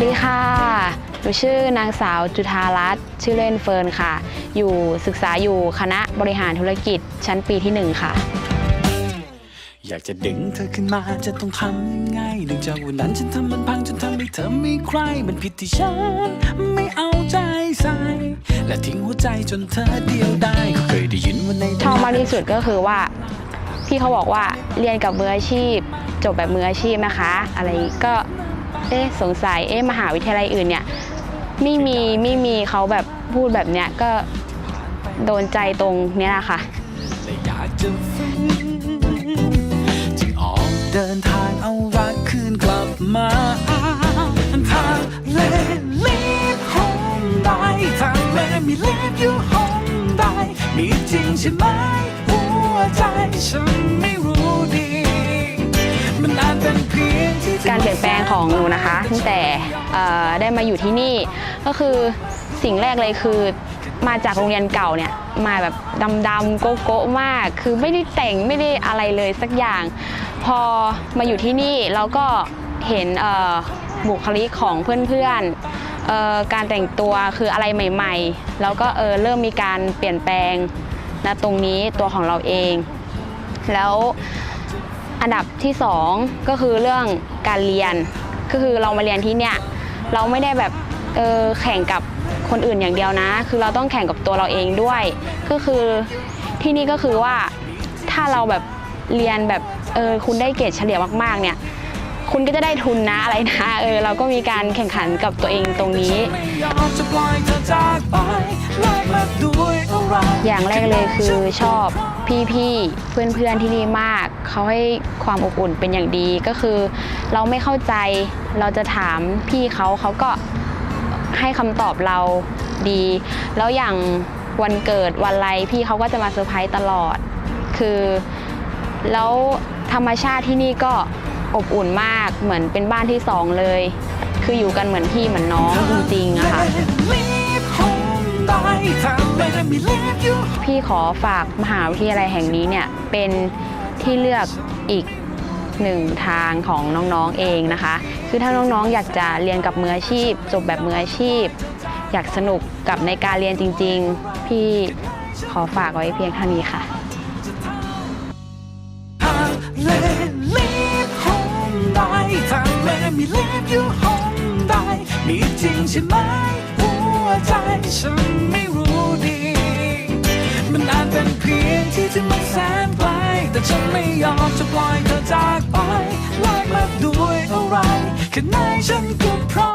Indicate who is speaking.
Speaker 1: วัสดีค่ะ หนูชื่อนางสาวจุธารัตน์ชื่อเล่นเฟิร์นค่ะ อยู่ศึกษาอยู่คณะบริหารธุรกิจชั้นปีที่ 1 ค่ะ
Speaker 2: อยากจะดึงเธอขึ้นมาจะต้องทำยังไงเนื่องจากวันนั้นฉันทำมันพังจนทำให้เธอไม่ใคร มันผิดที่ฉันไม่เอาใจใส่ และทิ้งหัวใจจนเธอเดียวได้ก็เคยได้ยินว่าใน
Speaker 1: ชอบมากที่สุดก็คือว่าพี่เขาบอกว่าเรียนกับมืออาชีพ จบแบบมืออาชีพนะคะ อะไรก็ เอ๊ะสงสัยเอ๊ะมหาวิทยาลัยอื่นเนี่ยไม่มีไม่มีเขาแบบพูดแบบเนี้ยก็โดนใจตรงเนี้ยแหละค่ะ
Speaker 2: และอยากจะฝืนจึงออกเดินทางเอารักคืนกลับมาทางเลลีบห้องได้ทางเลมีลีบอยู่ห้องได้มีจริงใช่ไหมหัวใจฉันไม่ เป
Speaker 1: ลี่ยนแปลงของหนูนะคะตั้งแต่ได้มาอยู่ที่นี่ก็คือสิ่งแรกเลยคือมาจากโรงเรียนเก่าเนี่ยมาแบบดำๆโก๊ะๆมาก คือไม่ได้แต่งไม่ได้อะไรเลยสักอย่าง พอมาอยู่ที่นี่เราก็เห็นบุคลิกของเพื่อนๆการแต่งตัวคืออะไรใหม่ๆ แล้วก็เออเริ่มมีการเปลี่ยนแปลงนะตรงนี้ตัวของเราเอง แล้ว อันดับที่สองก็คือเรื่องการเรียนก็คือเรามาเรียนที่เนี่ยเราไม่ได้แบบเออแข่งกับคนอื่นอย่างเดียวนะ คือเราต้องแข่งกับตัวเราเองด้วย ก็คือที่นี่ก็คือว่าถ้าเราแบบเรียนแบบเออคุณได้เกรดเฉลี่ยมากๆเนี่ยคุณก็จะได้ทุนนะอะไรนะเออเราก็มีการแข่งขันกับตัวเองตรงนี้
Speaker 2: อย่า
Speaker 1: งแรกเลยคือชอบพี่ๆ เพื่อนๆที่นี่มาก เขาให้ความอบอุ่นเป็นอย่างดีก็คือ เราไม่เข้าใจเราจะถามพี่เขาเขาก็ให้คำตอบเราดี แล้วอย่างวันเกิดวันอะไรพี่เขาก็จะมาเซอร์ไพรส์ตลอด คือแล้วธรรมชาติที่นี่ก็อบอุ่นมากเหมือนเป็นบ้านที่สองเลย คืออยู่กันเหมือนพี่เหมือนน้องจริง พี่ขอฝากมหาวิทยาลัยแห่งนี้เนี่ยเป็นที่เลือกอีกหนึ่งทางของน้องๆเองนะคะ คือถ้าน้องๆ อยากจะเรียนกับมืออาชีพ จบแบบมืออาชีพ อยากสนุกกับในการเรียนจริง ๆ พี่ขอฝากไว้เพียงเท่านี้ค่ะ
Speaker 2: มีจริงใช่ไหมหัวใจฉันไม่รู้ ที่ที่มันแสนไกลแต่ฉันไม่ยอมจะปล่อยเธอจากไปแลกมาด้วยอะไรแค่ไหนฉันก็พร้อม